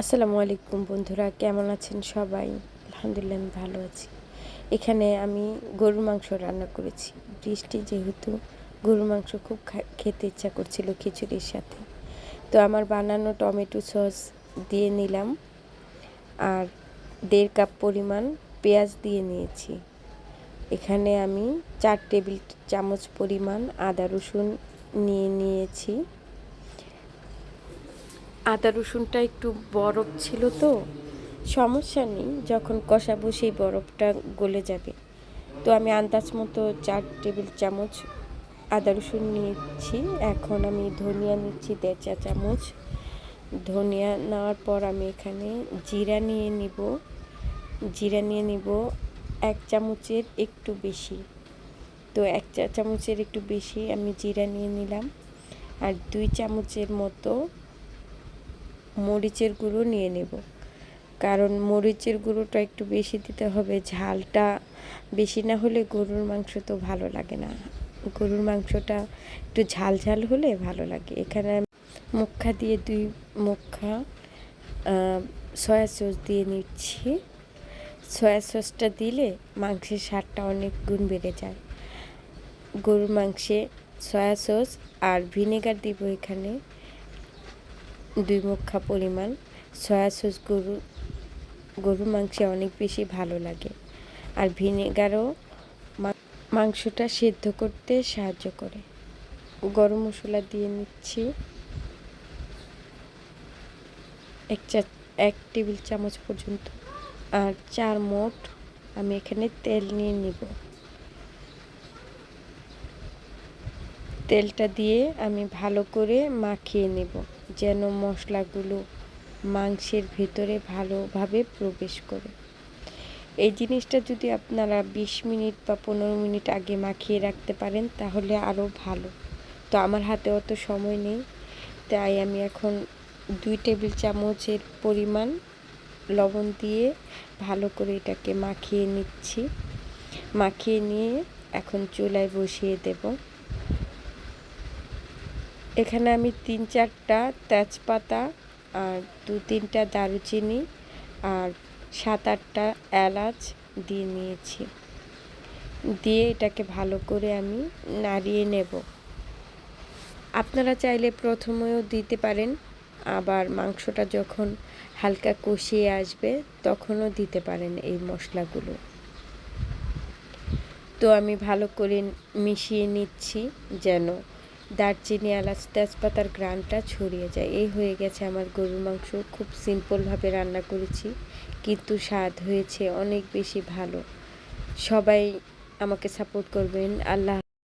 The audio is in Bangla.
আসসালামু আলাইকুম বন্ধুরা, কেমন আছেন সবাই? আলহামদুলিল্লাহ আমি ভালো আছি। এখানে আমি গরুর মাংস রান্না করেছি। বৃষ্টি যেহেতু, গরুর মাংস খুব খেতে ইচ্ছা করছিল খিচুড়ির সাথে। তো আমার বানানো টমেটো সস দিয়ে নিলাম আর দেড় কাপ পরিমাণ পেঁয়াজ দিয়ে নিয়েছি। এখানে আমি চার টেবিল চামচ পরিমাণ আদা রসুন নিয়ে নিয়েছি। আদা রসুনটা একটু বরফ ছিল তো, সমস্যা নেই, যখন কষাবো সেই বরফটা গলে যাবে। তো আমি আন্দাজ মতো চার টেবিল চামচ আদা রসুন নিচ্ছি এখন আমি ধনিয়া নিচ্ছি দেড় চা চামচ। ধনিয়া নেওয়ার পর আমি এখানে জিরা নিয়ে নিব। জিরা নিয়ে নিব এক চামচের একটু বেশি। তো এক চা চামচের একটু বেশি আমি জিরা নিয়ে নিলাম। আর দুই চামচের মতো মরিচের গুঁড়ো নিয়ে নেব। কারণ মরিচের গুঁড়োটা একটু বেশি দিতে হবে, ঝালটা বেশি না হলে গরুর মাংস তো ভালো লাগে না। গরুর মাংসটা একটু ঝাল ঝাল হলে ভালো লাগে। এখানে মুখা দিয়ে দুই মুখা সয়া সস দিয়ে নিচ্ছি। সয়া সসটা দিলে মাংসের স্বাদটা অনেক গুণ বেড়ে যায়। গরুর মাংসে সয়া সস আর ভিনেগার দিব এখানে। দুই মুখা পরিমাণ সয়া সস গরু, গরুর মাংসে অনেক বেশি ভালো লাগে। আর ভিনেগারও মাংসটা সেদ্ধ করতে সাহায্য করে। গরম মশলা দিয়ে নিচ্ছি এক চা, এক টেবিল চামচ পর্যন্ত। আর চার মোট আমি এখানে তেল নিয়ে নিব। তেলটা দিয়ে আমি ভালো করে মাখিয়ে নেব, যেন মশলাগুলো মাংসের ভেতরে ভালোভাবে প্রবেশ করে। এই জিনিসটা যদি আপনারা বিশ মিনিট বা পনেরো মিনিট আগে মাখিয়ে রাখতে পারেন, তাহলে আরও ভালো। তো আমার হাতে অত সময় নেই, তাই আমি এখন দুই টেবিল চামচের পরিমাণ লবণ দিয়ে ভালো করে এটাকে মাখিয়ে নিচ্ছি। মাখিয়ে নিয়ে এখন চুলায় বসিয়ে দেবো। এখানে আমি তিন চারটা তেজপাতা আর দু তিনটা দারুচিনি আর সাত আটটা এলাচ দিয়ে নিয়েছি। দিয়ে এটাকে ভালো করে আমি নাড়িয়ে নেব। আপনারা চাইলে প্রথমেও দিতে পারেন, আবার মাংসটা যখন হালকা কষিয়ে আসবে তখনও দিতে পারেন এই মশলাগুলো। তো আমি ভালো করে মিশিয়ে নিচ্ছি যেন দারচিনি এলাচ তেজপাতার গ্রানটা ছড়িয়ে যায়। এই হয়ে গেছে আমার গরুর মাংস। খুব সিম্পলভাবে রান্না করেছি, কিন্তু স্বাদ হয়েছে অনেক বেশি ভালো। সবাই আমাকে সাপোর্ট করবেন। আল্লাহ